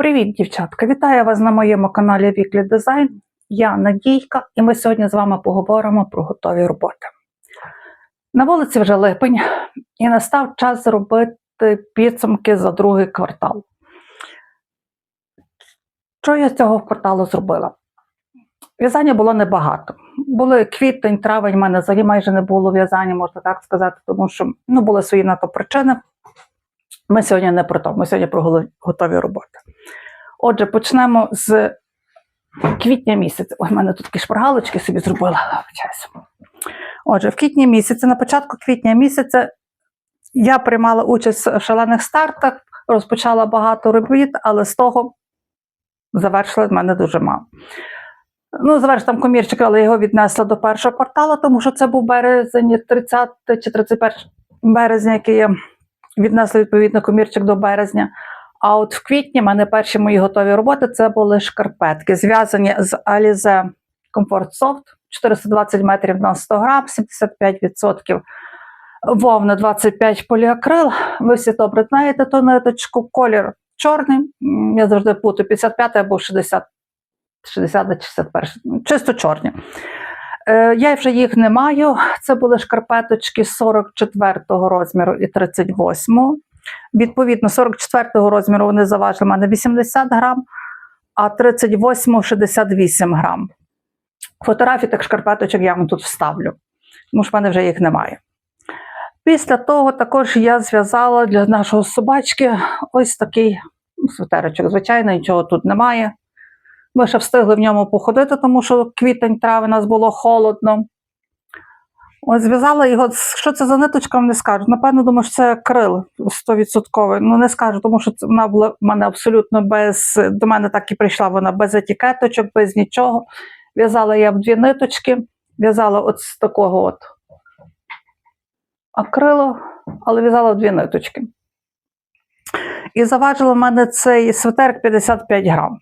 Привіт, дівчатка! Вітаю вас на моєму каналі Віклі Дизайн. Я Надійка, і ми сьогодні з вами поговоримо про готові роботи. На вулиці вже липень, і настав час зробити підсумки за другий квартал. Що я з цього кварталу зробила? В'язання було небагато. Були квітень, травень, в мене взагалі майже не було в'язання, можна так сказати, тому що ну, були свої на то причини. Ми сьогодні не про то, ми сьогодні про готові роботи. Отже, почнемо з квітня місяця. Ой, в мене тут такі шпаргалочки собі зробила. Отже, в квітні місяці, на початку квітня місяця я приймала участь в шалених стартах, розпочала багато робіт, але з того завершила в мене дуже мало. Ну, заверш там комірчик, але його віднесла до першого кварталу, тому що це був березень, 30 чи 31 березня, який я віднесла відповідно комірчик до березня. А от в квітні в мене перші мої готові роботи це були шкарпетки, зв'язані з Alize Comfort Soft 420 метрів на 100 грам, 75% вовна, 25 поліакрил. Ви всі добре знаєте ту ниточку, колір чорний. Я завжди путаю 55 або 60, 60 чи 61, чисто чорні. Е, Я вже їх не маю. Це були шкарпеточки 44-го розміру і 38-го. Відповідно, 44-го розміру вони заважили мене 80 грам, а 38-го 68 грам. Фотографії тих шкарпеточок я вам тут вставлю, тому що в мене вже їх немає. Після того також я зв'язала для нашого собачки ось такий свитерочок. Звичайно, нічого тут немає. Ми ще встигли в ньому походити, тому що квітень трави нас було холодно. Ось зв'язала його. Що це за ниточка, вам не скажу. Напевно, думаю, що це крил 100%. Ну, не скажу, тому що вона була в мене абсолютно без. До мене так і прийшла вона без етикеточок, без нічого. В'язала я в дві ниточки, в'язала от з такого от акрилу, але в'язала в дві ниточки. І заважило в мене цей светерк 55 грам.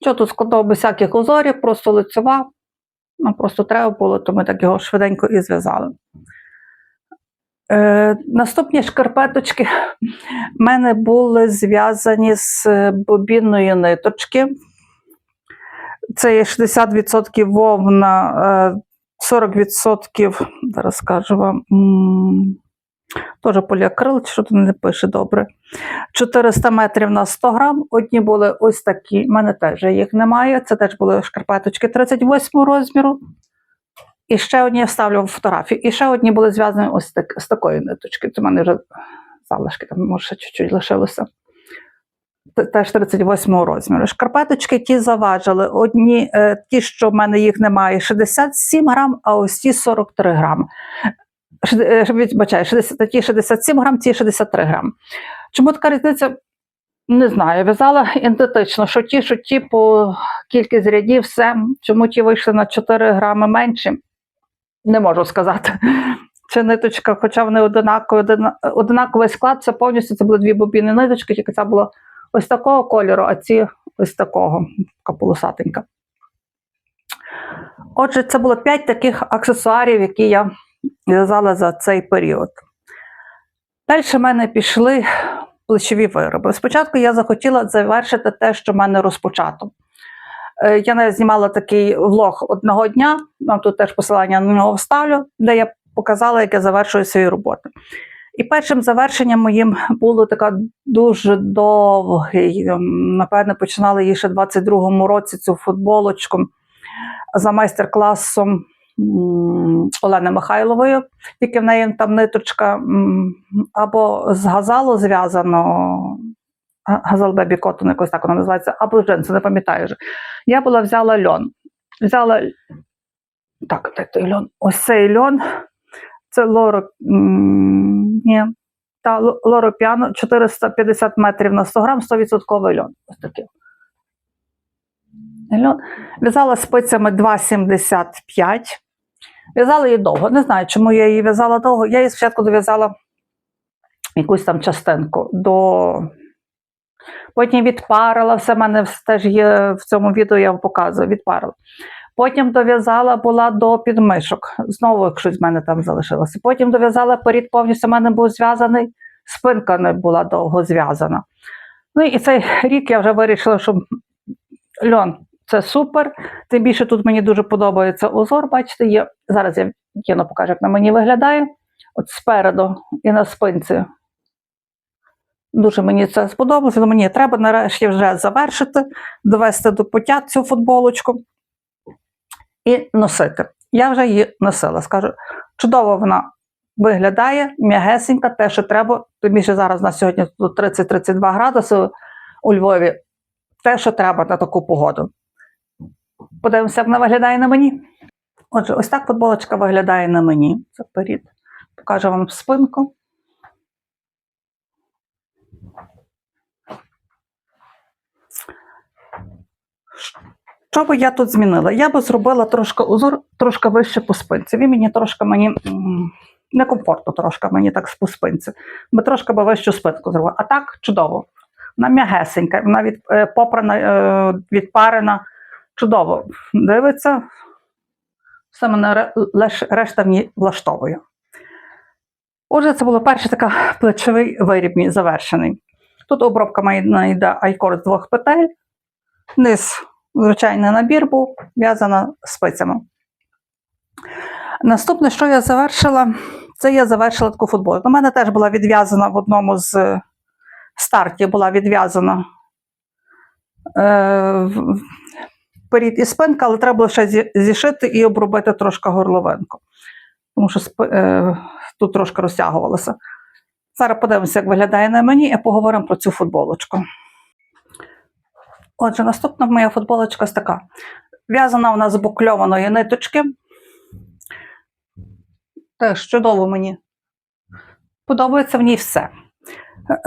Що тут складав без всяких узорів, просто лицева. Нам просто треба було, то ми так його швиденько і зв'язали. Е, наступні шкарпеточки в мене були зв'язані з е, бобінної ниточки. Це є 60% вовна, е, 40%, зараз скажу вам, теж поліакрил, що тут не пише добре. 400 метрів на 100 грам. Одні були ось такі, в мене теж їх немає. Це теж були шкарпеточки 38 розміру. І ще одні я вставлю в фотографію. І ще одні були зв'язані ось так, з такої ниточки. Це в мене вже залишки, там може чуть-чуть лишилося. Теж 38 розміру. Шкарпеточки ті заважили. Одні, е, ті, що в мене їх немає, 67 грам, а ось ті 43 грам. 60, ті 67 грам, ті 63 грам. Чому така різниця? Не знаю. В'язала ідентично, що ті, що ті по кількість рядів, все. Чому ті вийшли на 4 грами менші, не можу сказати. Це ниточка, хоча вони одинакові, одинаковий склад, це повністю це були дві бобіни ниточки, тільки ця була ось такого кольору, а ці ось такого, така полосатенька. Отже, це було 5 таких аксесуарів, які я в'язала за цей період. Далі в мене пішли плечові вироби. Спочатку я захотіла завершити те, що в мене розпочато. Е, Я навіть знімала такий влог одного дня, вам тут теж посилання на нього вставлю, де я показала, як я завершую свої роботи. І першим завершенням моїм було така дуже довгий. ем, Напевне, починала її ще в 22-му році цю футболочку за майстер-класом Олени Михайлової. Тільки в неї там ниточка або з газалу зв'язано, га- газал бебі котон, якось так воно називається, або з джинсу, не пам'ятаю вже. Я була взяла льон. Взяла так, де той льон? Ось цей льон. Це лоро. Ні. Та лоро піано 450 метрів на 100 грам, 100% льон. Ось такий. В'язала спицями 2,75. В'язала її довго. Не знаю, чому я її в'язала довго. Я її спочатку дов'язала якусь там частинку до. Потім відпарила, все в мене теж є в цьому відео, я вам показую, відпарила. Потім дов'язала була до підмишок. Знову щось в мене там залишилося. Потім дов'язала перед повністю в мене був зв'язаний, спинка не була довго зв'язана. Ну і цей рік я вже вирішила, що льон це супер. Тим більше тут мені дуже подобається узор. Бачите, є. Зараз я кіно покажу, як на мені виглядає. От спереду і на спинці. Дуже мені це сподобалося. але Мені треба нарешті вже завершити, довести до пуття цю футболочку і носити. Я вже її носила. Скажу, чудово вона виглядає, м'ягесенька, те, що треба. Тим більше зараз на сьогодні 30-32 градуси у Львові. Те, що треба на таку погоду. Подивимося, як вона виглядає на мені. Отже, ось так футболочка виглядає на мені. Це вперед. Покажу вам спинку. Що би я тут змінила? Я би зробила трошки узор, трошки вище по спинці. Він мені трошки мені некомфортно трошки мені так по спинці. Би трошки би вищу спинку зробила. А так чудово. Вона м'ягесенька, вона від, е, попрана, е, відпарена. Чудово. Дивиться. Все мене ре- решта мені влаштовує. Отже, це було перший така плечовий виріб мій завершений. Тут обробка має йде айкор з двох петель. Низ звичайний набір був, в'язана спицями. Наступне, що я завершила, це я завершила таку футболку. У мене теж була відв'язана в одному з стартів, була відв'язана е, вперед і спинка, але треба ще зішити і обробити трошки горловинку. Тому що спи- е, тут трошки розтягувалося. Зараз подивимося, як виглядає на мені, і поговоримо про цю футболочку. Отже, наступна моя футболочка така. В'язана вона з букльованої ниточки. Теж чудово мені. Подобається в ній все.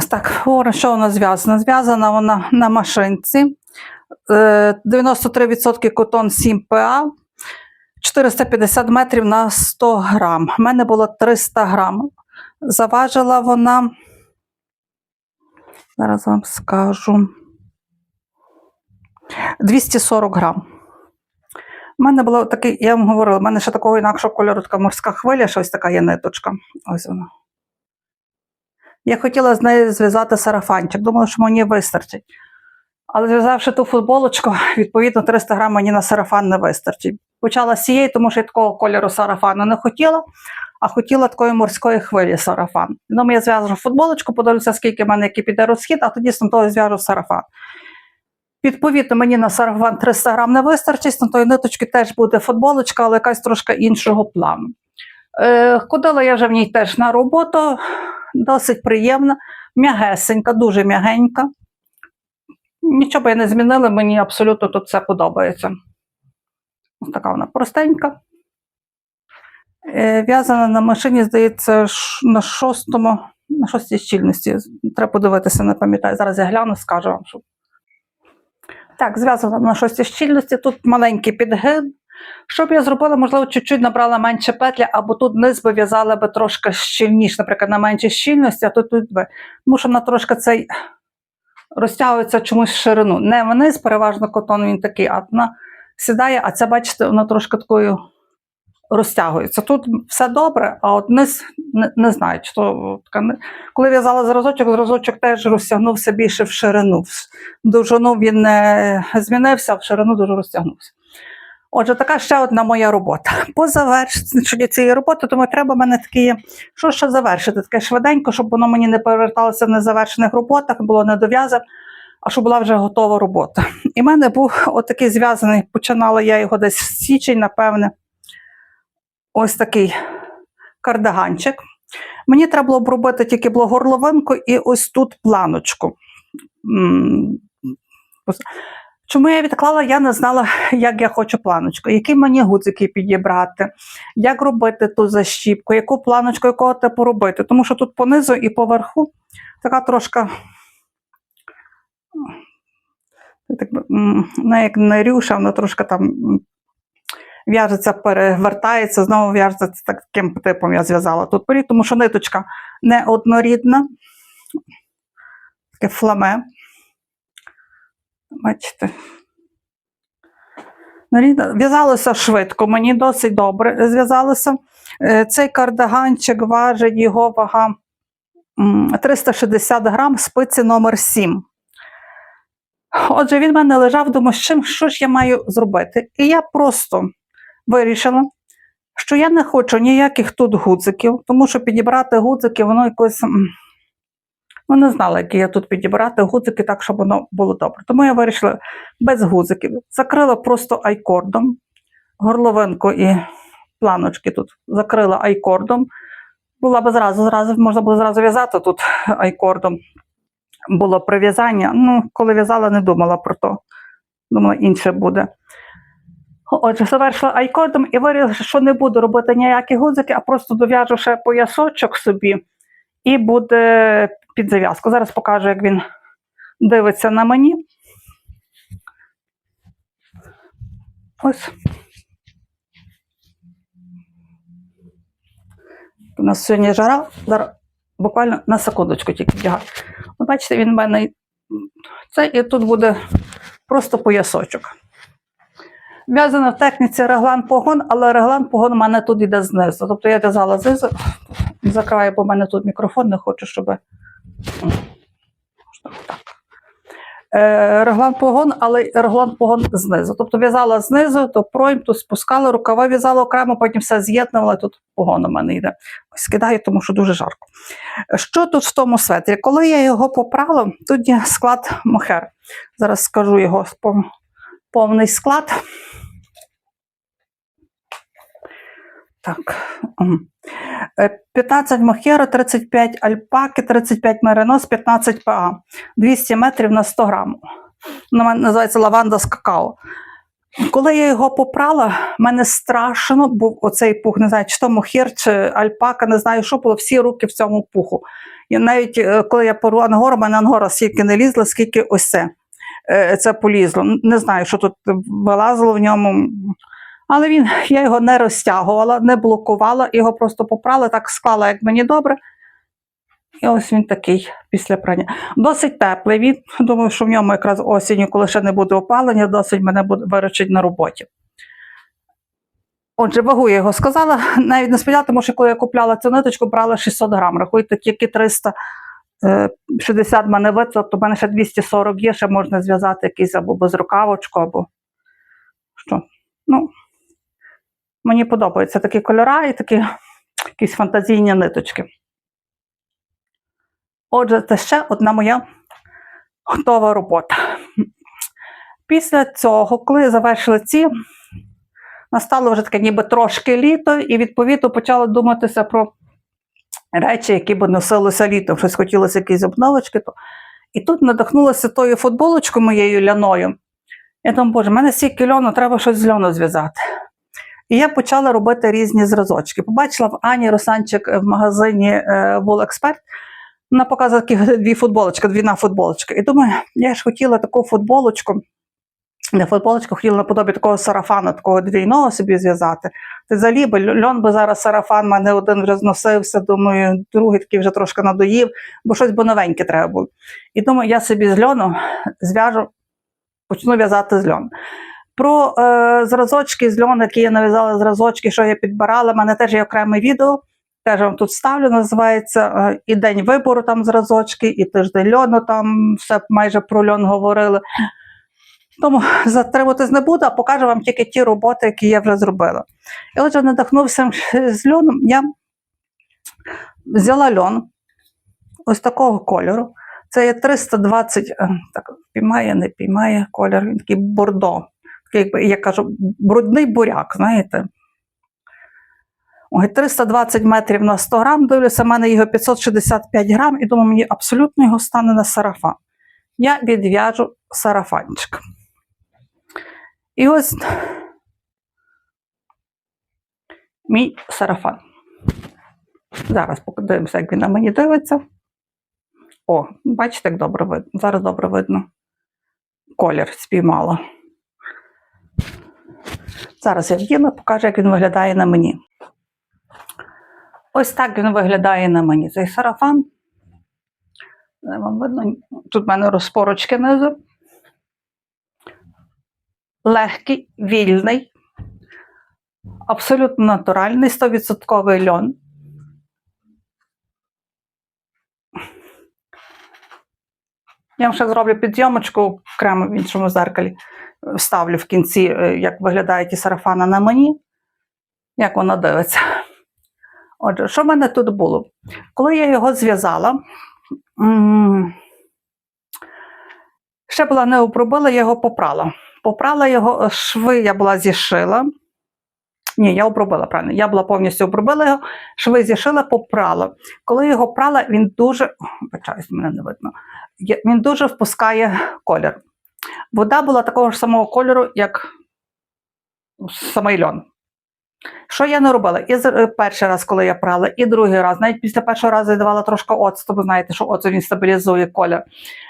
Так, говоримо, що вона зв'язана. Зв'язана вона на машинці. Е, 93% котон 7 ПА, 450 метрів на 100 грам. У мене було 300 грам. Заважила вона. Зараз вам скажу. 240 грам. У мене було такий, я вам говорила, в мене ще такого інакшого кольору така морська хвиля, щось така є ниточка. Ось вона. Я хотіла з нею зв'язати сарафанчик, думала, що мені вистачить. Але зв'язавши ту футболочку, відповідно, 300 грам мені на сарафан не вистачить. Почала з цієї, тому що я такого кольору сарафану не хотіла, а хотіла такої морської хвилі сарафан. Ну, я зв'яжу футболочку, подивлюся, скільки в мене який піде розхід, а тоді з того зв'яжу сарафан. Відповідно, мені на сарафан 300 грам не вистачить, на тої ниточки теж буде футболочка, але якась трошки іншого плану. Е, ходила я вже в ній теж на роботу, досить приємна, м'ягесенька, дуже м'ягенька. Нічого б я не змінила, мені абсолютно тут все подобається. Ось така вона простенька. Е, В'язана на машині, здається, на шостому, на шостій щільності. Треба подивитися, не пам'ятаю. Зараз я гляну, скажу вам. Що... Так, зв'язана на шостій щільності. Тут маленький підгин. Що б я зробила, можливо, чуть-чуть набрала менше петлі, або тут низ би в'язала би трошки щільніше, наприклад, на меншій щільності, а тут тут би. Тому що вона трошки цей розтягується чомусь в ширину. Не вниз, переважно котон він такий, а вона сідає, а це, бачите, вона трошки такою розтягується. Тут все добре, а от низ не, не знаю, чи то така. Коли в'язала зразочок, зразочок теж розтягнувся більше в ширину. В довжину він не змінився, а в ширину дуже розтягнувся. Отже, така ще одна моя робота. По завершенню цієї роботи, тому треба мене такі, що ще завершити, таке швиденько, щоб воно мені не поверталося в незавершених роботах, було не дов'язав, а щоб була вже готова робота. І в мене був отакий зв'язаний, починала я його десь в січень, напевне. Ось такий кардаганчик. Мені треба було б робити тільки було горловинку і ось тут планочку. Чому я відклала, я не знала, як я хочу планочку, які мені гудзики підібрати, як робити ту защіпку, яку планочку, якого типу робити. Тому що тут понизу і поверху така трошка. Так, вона як не рюша, вона трошки там в'яжеться, перевертається, знову в'яжеться таким типом я зв'язала тут порід, тому що ниточка не однорідна, таке фламе. Бачите. В'язалося швидко, мені досить добре зв'язалося. Е, Цей кардаганчик важить його вага 360 грам, спиці номер 7. Отже, він в мене лежав, думаю, з чим, що ж я маю зробити. І я просто вирішила, що я не хочу ніяких тут гудзиків, тому що підібрати гудзики, воно якось. Ну, не знала, які я тут підібрати гудзики так, щоб воно було добре. Тому я вирішила без гудзиків. Закрила просто айкордом, горловинку і планочки тут закрила айкордом. Була б зразу, зразу можна було зразу в'язати тут айкордом. Було прив'язання. Ну, коли в'язала, не думала про то. Думала, інше буде. Отже, завершила айкордом і вирішила, що не буду робити ніякі гудзики, а просто дов'яжу ще поясочок собі і буде під зав'язку. Зараз покажу, як він дивиться на мені. Ось. У нас сьогодні жара, зараз буквально на секундочку тільки вдягаю. От бачите, він в мене це і тут буде просто поясочок. В'язано в техніці реглан погон, але реглан погон у мене тут йде знизу. Тобто я в'язала знизу, закриваю, бо в мене тут мікрофон, не хочу, щоб. Так. Е, реглан погон, але реглан погон знизу. Тобто в'язала знизу, то пройм, то спускала, рукава в'язала окремо, потім все з'єднувала, тут погон у мене йде. Ось кидаю, тому що дуже жарко. Що тут в тому светрі? Коли я його попрала, тут є склад мохер. Зараз скажу його повний склад. Так. Е, 15 мохера, 35 альпаки, 35 меринос, 15 ПА. 200 метрів на 100 грам. Ну, мене називається лаванда з какао. Коли я його попрала, мене страшно був оцей пух, не знаю, чи то мохір, чи альпака, не знаю, що було, всі руки в цьому пуху. І навіть е, коли я пору ангора, в мене ангора стільки не лізла, скільки ось це, е, це полізло. Не знаю, що тут вилазило в ньому. Але він, я його не розтягувала, не блокувала, його просто попрала, так склала, як мені добре. І ось він такий після прання. Досить теплий він. Думаю, що в ньому якраз осінню, коли ще не буде опалення, досить мене буде виручить на роботі. Отже, вагу я його сказала, навіть не сподівала, тому що коли я купляла цю ниточку, брала 600 грам. Рахуйте, тільки 360 мене вид, тобто в мене ще 240 є, ще можна зв'язати якийсь або безрукавочку, або що. Ну, мені подобаються такі кольори і такі якісь фантазійні ниточки. Отже, це ще одна моя готова робота. Після цього, коли завершили ці, настало вже таке ніби трошки літо, і відповідно почала думатися про речі, які б носилися літом. Щось хотілося якісь обновочки. То... І тут надихнулася тою футболочкою моєю ляною. Я думаю, боже, в мене стільки льону, треба щось з льону зв'язати. І я почала робити різні зразочки. Побачила в Ані Росанчик в магазині е, Expert, вона показує такі дві футболочки, двійна футболочка. І думаю, я ж хотіла таку футболочку, не футболочку, хотіла наподобі такого сарафану, такого двійного собі зв'язати. Ти взагалі би льон би зараз сарафан, мене один вже зносився, думаю, другий такий вже трошки надоїв, бо щось би новеньке треба було. І думаю, я собі з льону зв'яжу, почну в'язати з льону. Про е, зразочки з льону, які я нав'язала зразочки, що я підбирала, в мене теж є окреме відео. Теж вам тут ставлю, називається е, і день вибору там зразочки, і тиждень льону, там все майже про льон говорили. Тому затриматись не буду, а покажу вам тільки ті роботи, які я вже зробила. І отже, надихнувся з льоном, я взяла льон ось такого кольору. Це є 320, е, так, піймає, не піймає колір, він такий бордо. Якби, я кажу, брудний буряк, знаєте. Ой, 320 метрів на 100 грам, дивлюся, в мене його 565 грам, і думаю, мені абсолютно його стане на сарафан. Я відв'яжу сарафанчик. І ось мій сарафан. Зараз подивимося, як він на мені дивиться. О, бачите, як добре видно. Зараз добре видно. Колір спіймала. Зараз я вдіну, покажу, як він виглядає на мені. Ось так він виглядає на мені. Цей сарафан. Вам видно, тут в мене розпорочки внизу. Легкий, вільний, абсолютно натуральний, 100% льон. Я вам ще зроблю підйомочку окремо в іншому зеркалі. Вставлю в кінці, е, як виглядає ті сарафани на мені, як воно дивиться. Отже, що в мене тут було? Коли я його зв'язала, ще була не обробила, я його попрала. Попрала його, е, шви я була зішила. Ні, я обробила правильно. Я була повністю обробила його, шви зішила, попрала. Коли його прала, він дуже. О, Вибачаюсь, мене не видно. Він дуже впускає колір. Вода була такого ж самого кольору, як самий льон. Що я не робила? І е, перший раз, коли я прала, і другий раз. Навіть після першого разу я давала трошки оцту, бо знаєте, що оцет він стабілізує колір.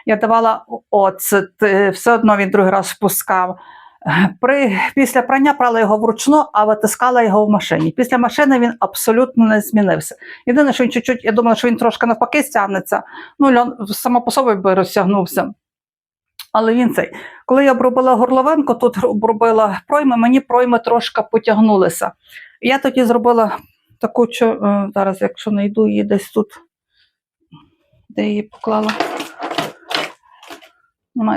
Я давала оцет, е, все одно він другий раз впускав. Е, При, після прання прала його вручну, а витискала його в машині. Після машини він абсолютно не змінився. Єдине, що він чуть-чуть, я думала, що він трошки навпаки стягнеться. Ну, льон само по собі би розтягнувся. Але він цей. Коли я обробила горловинку, тут обробила пройми, мені пройми трошки потягнулися. Я тоді зробила таку, що е, зараз, якщо знайду її десь тут, де її поклала.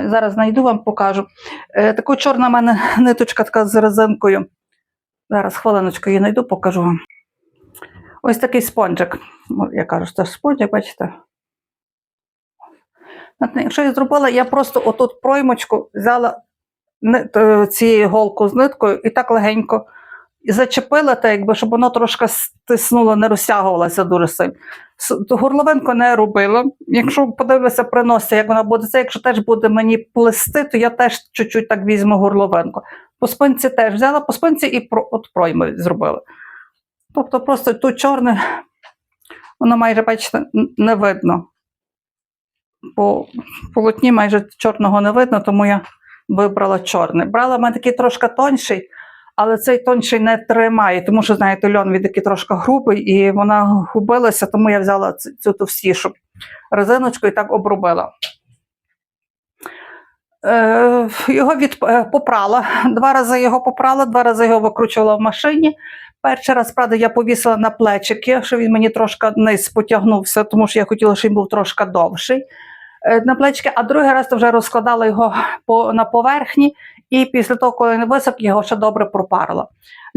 Зараз знайду вам покажу. Е, таку чорна в мене ниточка така з резинкою. Зараз хвилиночку її знайду, покажу вам. Ось такий спонжик. Я кажу, що це спонжик, бачите? Якщо я зробила, я просто отут проймочку взяла е, цією голку з ниткою і так легенько і зачепила, так, якби, щоб воно трошки стиснуло, не розтягувалося дуже сильно. Горловинку не робила. Якщо подивлюся, приноситься, як вона буде це, якщо теж буде мені плести, то я теж чуть-чуть так візьму горловинку. По спинці теж взяла, по спинці і про, от пройми зробила. Тобто просто тут чорне, воно майже, бачите, не видно. По полотні майже чорного не видно, тому я вибрала чорний. Брала в мене такий трошки тонший, але цей тонший не тримає, тому що, знаєте, льон він такий трошки грубий, і вона губилася, тому я взяла цю, товстішу резиночку і так обробила. Е, його від, е, попрала. Два рази його попрала, два рази його викручувала в машині. Перший раз, правда, я повісила на плечики, що він мені трошки низ потягнувся, тому що я хотіла, щоб він був трошки довший на плечики, а другий раз то вже розкладала його по, на поверхні, і після того, коли не висох, його ще добре пропарила.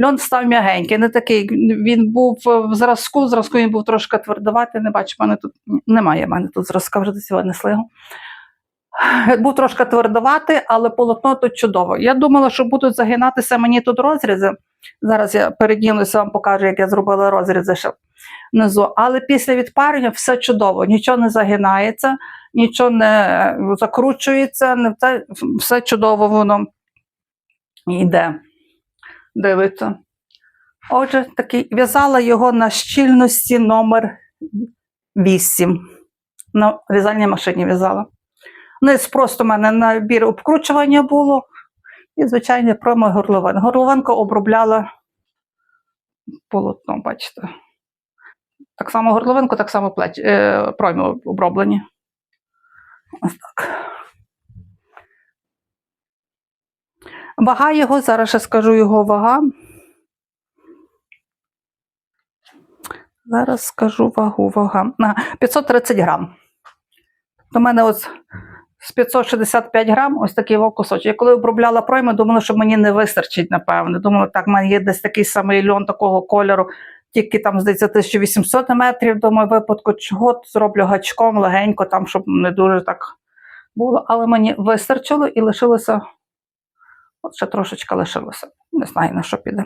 Льон став м'ягенький, не такий. Він був в зразку, в зразку він був трошки твердуватий. Не бачу, мене тут немає. мене тут зразка вже десь винесли його. Був трошки твердуватий, але полотно тут чудово. Я думала, що будуть загинатися мені тут розрізи. Зараз я передінуся, вам покажу, як я зробила розрізи внизу. Але після відпарення все чудово, нічого не загинається, нічого не закручується, не все чудово воно йде. Дивиться. Отже, такий, в'язала його на щільності номер 8. На в'язальній машині в'язала. Низ просто в мене набір обкручування було. І, звичайно, промо горловин. Горловинку обробляла полотном, бачите. Так само горловинку, так само плеч, е, пройми оброблені. Ось так. Вага його, зараз ще скажу його вага. Зараз скажу вагу, вага. А, 530 грам. До мене ось з 565 грам ось такий кусочок. Я коли обробляла пройми, думала, що мені не вистачить, напевно. Думала, так, в мене є десь такий самий льон такого кольору, тільки там, здається, 1800 метрів. Думаю, випадку чого зроблю гачком легенько, там, щоб не дуже так було. Але мені вистачило і лишилося. От ще трошечки лишилося. Не знаю, на що піде.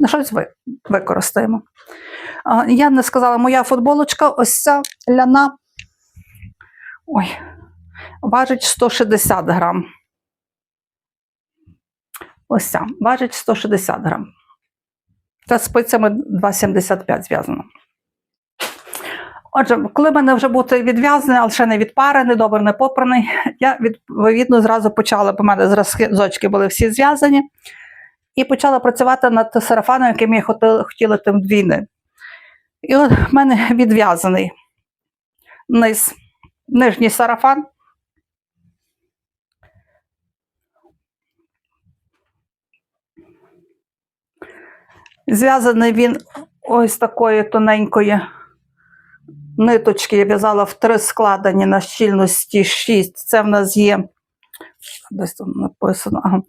На щось ви, використаємо. А, я не сказала, моя футболочка, ось ця ляна. Ой, важить 160 грам. Ось ця, важить 160 грам. Та спицями 2,75 зв'язано. Отже, коли мене вже буде відв'язаний, але ще не відпарений, добре не попраний, я відповідно зразу почала, бо в мене зразочки були всі зв'язані, і почала працювати над сарафаном, яким я хотіла, тим двійни. І от в мене відв'язаний низ, нижній сарафан. Зв'язаний він ось такої тоненької ниточки я в'язала в три складені на щільності 6. Це в нас є десь там написано. Ага.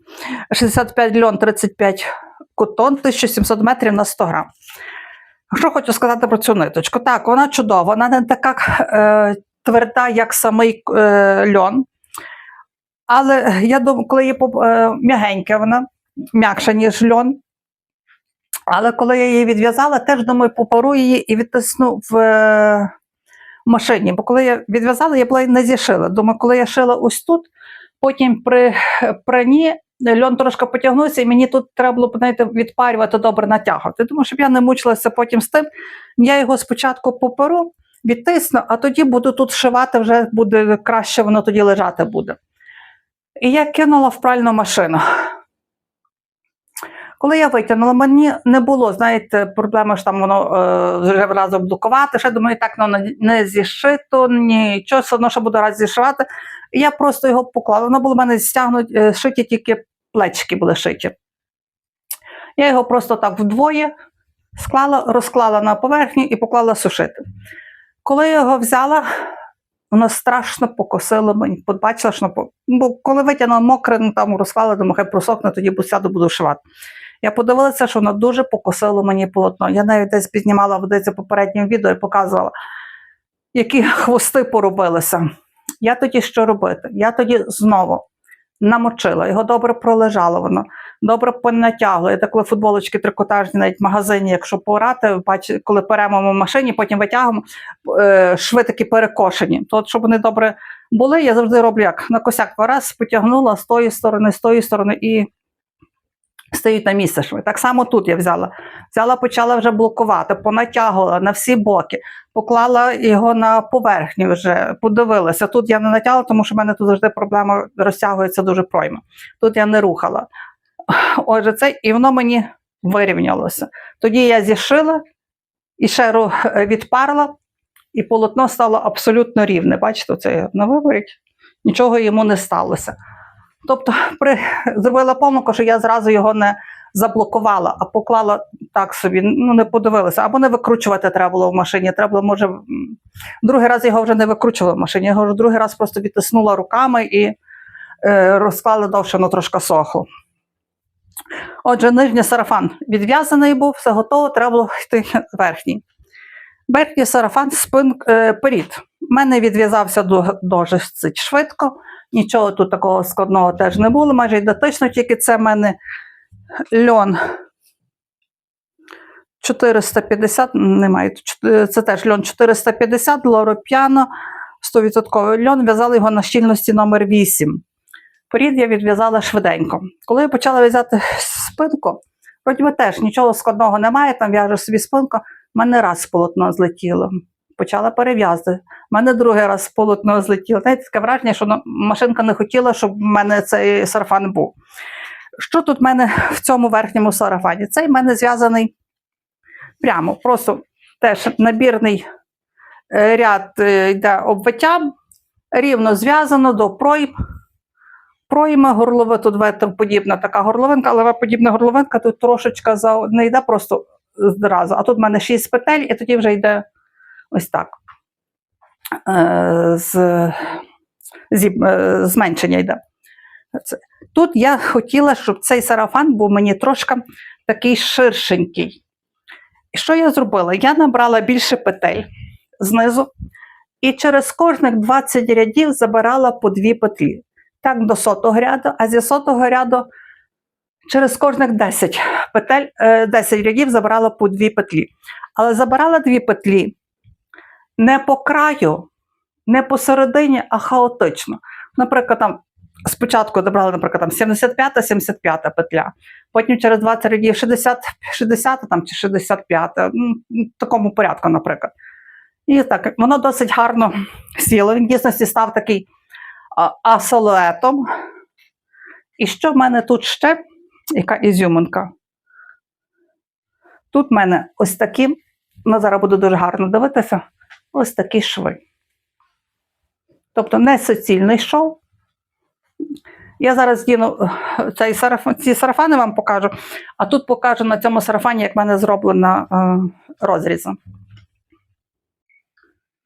65 льон, 35 котон, 1700 метрів на 100 грам. Що хочу сказати про цю ниточку? Так, вона чудова, вона не така е, тверда, як самий е, льон. Але я думаю, коли поп- е, м'ягенька вона, м'якша, ніж льон. Але коли я її відв'язала, теж думаю, попару її і відтисну в е, машині. Бо коли я відв'язала, я була не зішила. Думаю, коли я шила ось тут, потім при прані льон трошки потягнувся, і мені тут треба було знаєте, відпарювати, добре натягувати. Думаю, щоб я не мучилася потім з тим, я його спочатку поперу, відтисну, а тоді буду тут шивати, вже буде краще воно тоді лежати буде. І я кинула в пральну машину. Коли я витягнула, мені не було, знаєте, проблеми, що там воно е, вже разом блокувати. Ще думаю, так воно не зішито, нічого, все одно, що буду раз зішивати. І я просто його поклала. Воно було в мене стягнуті, е, шиті тільки плечики були шиті. Я його просто так вдвоє склала, розклала на поверхню і поклала сушити. Коли я його взяла, воно страшно покосило мені. Побачила, що бо коли витягнула мокре, ну, там розклала, думаю, хай просохне, тоді сяду буду шивати. Я подивилася, що воно дуже покосило мені полотно. Я навіть десь піднімала в попередньому відео і показувала, які хвости поробилися. Я тоді що робити? Я тоді знову намочила, його добре пролежало воно, добре понатягло. Я так коли футболочки трикотажні, навіть в магазині, якщо порати, бачите, коли перемо в машині, потім витягуємо, е, шви такі перекошені. То, щоб вони добре були, я завжди роблю як на косяк раз, потягнула з тої сторони, з тої сторони і стоїть на місце шви. Так само тут я взяла. Взяла, почала вже блокувати, понатягувала на всі боки, поклала його на поверхню вже, подивилася. Тут я не натягла, тому що в мене тут завжди проблема розтягується дуже пройма. Тут я не рухала. Отже, це, і воно мені вирівнялося. Тоді я зішила і ще відпарила, і полотно стало абсолютно рівне. Бачите, це на виворіть, нічого йому не сталося. Тобто, при, зробила помилку, що я зразу його не заблокувала, а поклала так собі, ну не подивилася. Або не викручувати треба було в машині. Треба було, може, другий раз його вже не викручувала в машині. Його другий раз просто відтиснула руками і е, розклала довше, воно трошки сохло. Отже, нижній сарафан відв'язаний був, все готово, треба було йти верхній. Верхній сарафан спин е, перід. У мене відв'язався до- дуже швидко. Нічого тут такого складного теж не було, майже ідентично, тільки це в мене льон 450, немає, це теж льон 450, лоропіано, 100% льон, в'язала його на щільності номер 8. Порід я відв'язала швиденько. Коли я почала в'язати спинку, вроді теж нічого складного немає, там в'яжу собі спинку, в мене раз полотно злетіло. Почала перев'язати. У мене другий раз полотно злетіло. Знаєте, таке враження, що машинка не хотіла, щоб в мене цей сарафан був. Що тут в мене в цьому верхньому сарафані? Цей в мене зв'язаний прямо, просто теж набірний е, ряд е, йде обвиттям, рівно зв'язано до пройм. Пройма горлова, тут подібна така горловинка, але подібна горловинка тут трошечка за, не йде просто зразу. А тут в мене 6 петель, і тоді вже йде ось так. Е, з, е, зменшення йде. Це. Тут я хотіла, щоб цей сарафан був мені трошки такий ширшенький. І що я зробила? Я набрала більше петель знизу, і через кожних 20 рядів забирала по дві петлі. Так, до сотого ряду, а зі сотого ряду через кожних 10 петель, е, 10 рядів забирала по дві петлі. Але забирала дві петлі не по краю, не посередині, а хаотично. Наприклад, там спочатку добрали, наприклад, там 75 75 петля, потім через 20 рядів 60, 60 там, чи 65, ну, в такому порядку, наприклад. І так, воно досить гарно сіло. Він в дійсності став такий а. І що в мене тут ще? Яка ізюминка? Тут в мене ось такі, ну зараз буде дуже гарно дивитися, ось такі шви. Тобто не суцільний шов. Я зараз діну е, цей сарафан, ці сарафани вам покажу, а тут покажу на цьому сарафані, як в мене зроблена е, розріза.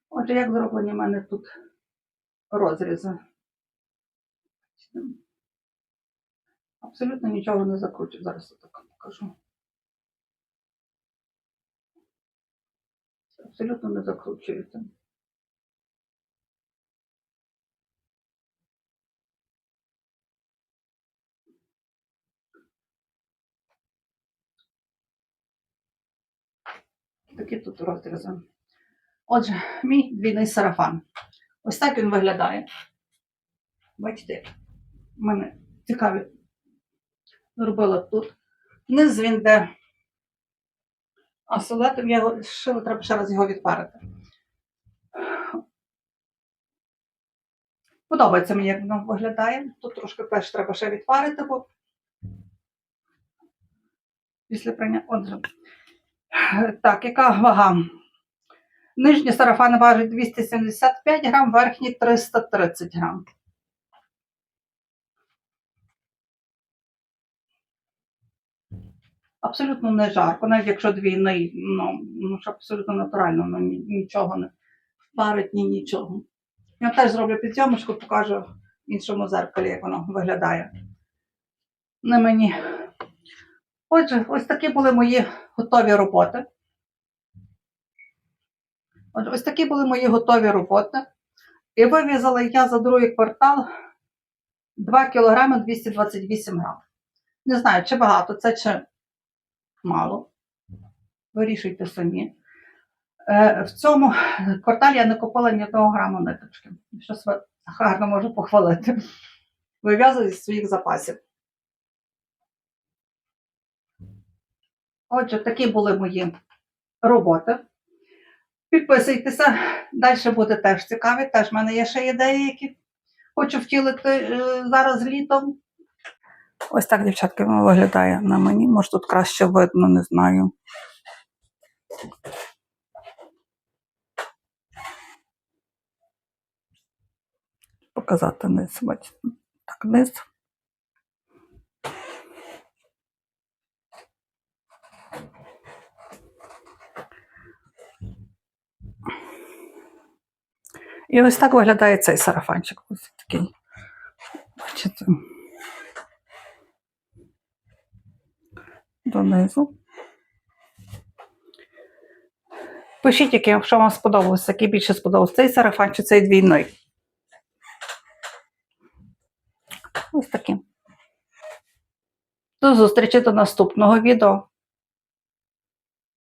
Отже, як зроблені в мене тут розрізи? Абсолютно нічого не закручу. Зараз я так покажу. Абсолютно не закручується. Такі тут розрізи. Отже, мій двійний сарафан. Ось так він виглядає. Бачите, в мене цікаві зробила тут. Низ він де. А солетом я шила, треба ще раз його відпарити. Подобається мені, як воно виглядає. Тут трошки теж треба ще відпарити, бо після прання. Отже. Так, яка вага? Нижні сарафани важать 275 грам, верхні 330 грам. Абсолютно не жарко, навіть якщо двійний, ну, ну ж абсолютно натурально, ну, ні- нічого не впарить, ні нічого. Я теж зроблю підйомочку, покажу в іншому зеркалі, як воно виглядає на мені. Отже, ось такі були мої готові роботи. Отже, ось такі були мої готові роботи. І вивізала я за другий квартал 2 кг 228 грам. Не знаю, чи багато це, чи мало. Вирішуйте самі. Е, в цьому кварталі я не купила ні одного граму ниточки. Щось гарно можу похвалити. Вив'язую з своїх запасів. Отже, такі були мої роботи. Підписуйтеся, далі буде теж цікаві. Теж в мене є ще ідеї, які хочу втілити е, зараз літом. Ось так, дівчатки, воно виглядає на мені. Може тут краще видно, не знаю. Показати низ, бачите. Так, низ. І ось так виглядає цей сарафанчик. Ось такий. Бачите. Донизу. Пишіть, якщо вам сподобалося, який більше сподобався, цей сарафан чи цей двійний. Ось таким. До зустрічі до наступного відео.